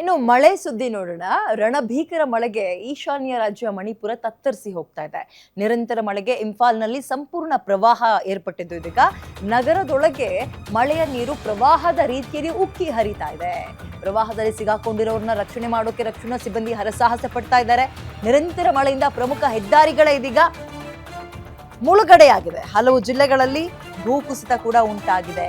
ಇನ್ನು ಮಳೆ ಸುದ್ದಿ ನೋಡೋಣ. ರಣಭೀಕರ ಮಳೆಗೆ ಈಶಾನ್ಯ ರಾಜ್ಯ ಮಣಿಪುರ ತತ್ತರಿಸಿ ಹೋಗ್ತಾ ಇದೆ. ನಿರಂತರ ಮಳೆಗೆ ಇಂಫಾಲ್ನಲ್ಲಿ ಸಂಪೂರ್ಣ ಪ್ರವಾಹ ಏರ್ಪಟ್ಟಿದ್ದು ಇದೀಗ. ನಗರದೊಳಗೆ ಮಳೆಯ ನೀರು ಪ್ರವಾಹದ ರೀತಿಯಲ್ಲಿ ಉಕ್ಕಿ ಹರಿತಾ ಇದೆ. ಪ್ರವಾಹದಲ್ಲಿ ಸಿಗಾಕೊಂಡಿರೋರನ್ನ ರಕ್ಷಣೆ ಮಾಡೋಕೆ ರಕ್ಷಣಾ ಸಿಬ್ಬಂದಿ ಹರಸಾಹಸ ಪಡ್ತಾ ಇದ್ದಾರೆ. ನಿರಂತರ ಮಳೆಯಿಂದ ಪ್ರಮುಖ ಹೆದ್ದಾರಿಗಳೇ ಇದೀಗ ಮುಳುಗಡೆಯಾಗಿದೆ ಹಲವು ಜಿಲ್ಲೆಗಳಲ್ಲಿ ಭೂಕುಸಿತ ಕೂಡ ಉಂಟಾಗಿದೆ.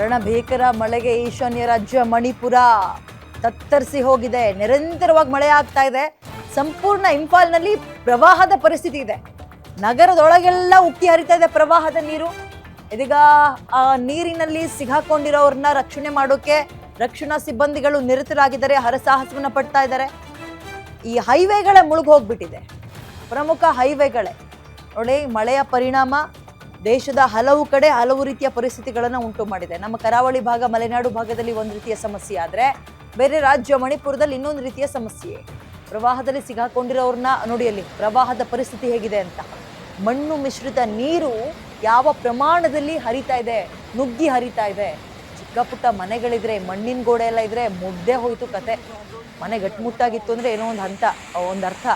ರಣಭೀಕರ ಮಳೆಗೆ ಈಶಾನ್ಯ ರಾಜ್ಯ ಮಣಿಪುರ ತತ್ತರಿಸಿ ಹೋಗಿದೆ. ನಿರಂತರವಾಗಿ ಮಳೆ ಆಗ್ತಾ ಇದೆ. ಸಂಪೂರ್ಣ ಇಂಫಾಲ್ನಲ್ಲಿ ಪ್ರವಾಹದ ಪರಿಸ್ಥಿತಿ ಇದೆ. ನಗರದೊಳಗೆಲ್ಲ ಉಕ್ಕಿ ಹರಿತಾ ಇದೆ ಪ್ರವಾಹದ ನೀರು. ಇದೀಗ ಆ ನೀರಿನಲ್ಲಿ ಸಿಗಾಕೊಂಡಿರೋರನ್ನ ರಕ್ಷಣೆ ಮಾಡೋಕೆ ರಕ್ಷಣಾ ಸಿಬ್ಬಂದಿಗಳು ನಿರತರಾಗಿದ್ದಾರೆ. ಹರಸಾಹಸವನ್ನು ಪಡ್ತಾ ಇದ್ದಾರೆ. ಈ ಹೈವೇಗಳೇ ಮುಳುಗೋಗ್ಬಿಟ್ಟಿದೆ ಪ್ರಮುಖ ಹೈವೇಗಳೇ. ನೋಡಿ ಮಳೆಯ ಪರಿಣಾಮ. ದೇಶದ ಹಲವು ಕಡೆ ಹಲವು ರೀತಿಯ ಪರಿಸ್ಥಿತಿಗಳನ್ನು ಉಂಟು ಮಾಡಿದೆ. ನಮ್ಮ ಕರಾವಳಿ ಭಾಗ, ಮಲೆನಾಡು ಭಾಗದಲ್ಲಿ ಒಂದು ರೀತಿಯ ಸಮಸ್ಯೆ ಆದರೆ, ಬೇರೆ ರಾಜ್ಯ ಮಣಿಪುರದಲ್ಲಿ ಇನ್ನೊಂದು ರೀತಿಯ ಸಮಸ್ಯೆ. ಪ್ರವಾಹದಲ್ಲಿ ಸಿಗಾಕೊಂಡಿರೋರನ್ನ ನೋಡಿ ಅಲ್ಲಿ, ಪ್ರವಾಹದ ಪರಿಸ್ಥಿತಿ ಹೇಗಿದೆ ಅಂತ. ಮಣ್ಣು ಮಿಶ್ರಿತ ನೀರು ಯಾವ ಪ್ರಮಾಣದಲ್ಲಿ ಹರಿತಾ ಇದೆ, ನುಗ್ಗಿ ಹರಿತಾ ಇದೆ. ಚಿಕ್ಕ ಪುಟ್ಟ ಮನೆಗಳಿದ್ರೆ, ಮಣ್ಣಿನ ಗೋಡೆ ಎಲ್ಲ ಇದ್ರೆ ಮುದ್ದೆ ಹೋಯಿತು ಕತೆ. ಮನೆ ಗಟ್ಟುಮುಟ್ಟಾಗಿತ್ತು ಅಂದ್ರೆ ಏನೋ ಒಂದು ಹಂತ, ಒಂದು ಅರ್ಥ.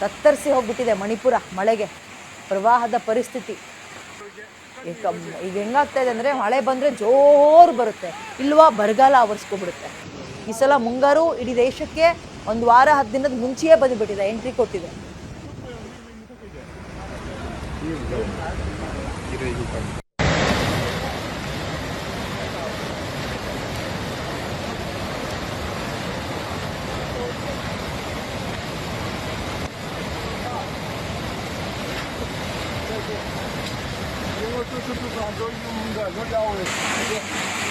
ತತ್ತರಿಸಿ ಹೋಗ್ಬಿಟ್ಟಿದೆ ಮಣಿಪುರ ಮಳೆಗೆ. ಪ್ರವಾಹದ ಪರಿಸ್ಥಿತಿ. ಈಗ ಈಗ ಹೆಂಗಾಗ್ತಾ ಇದೆ ಅಂದರೆ ಮಳೆ ಬಂದರೆ ಜೋರು ಬರುತ್ತೆ. ಇಲ್ವಾ ಬರಗಾಲ ಆವರಿಸ್ಕೊಬಿಡುತ್ತೆ ಈ ಸಲ ಮುಂಗಾರು ಇಡೀ ದೇಶಕ್ಕೆ ಒಂದು ವಾರ, ಹತ್ತು ದಿನದ ಮುಂಚೆಯೇ ಬಂದುಬಿಟ್ಟಿದೆ ಎಂಟ್ರಿ ಕೊಟ್ಟಿದೆ. 就是不是杭州有名的农家乐，对。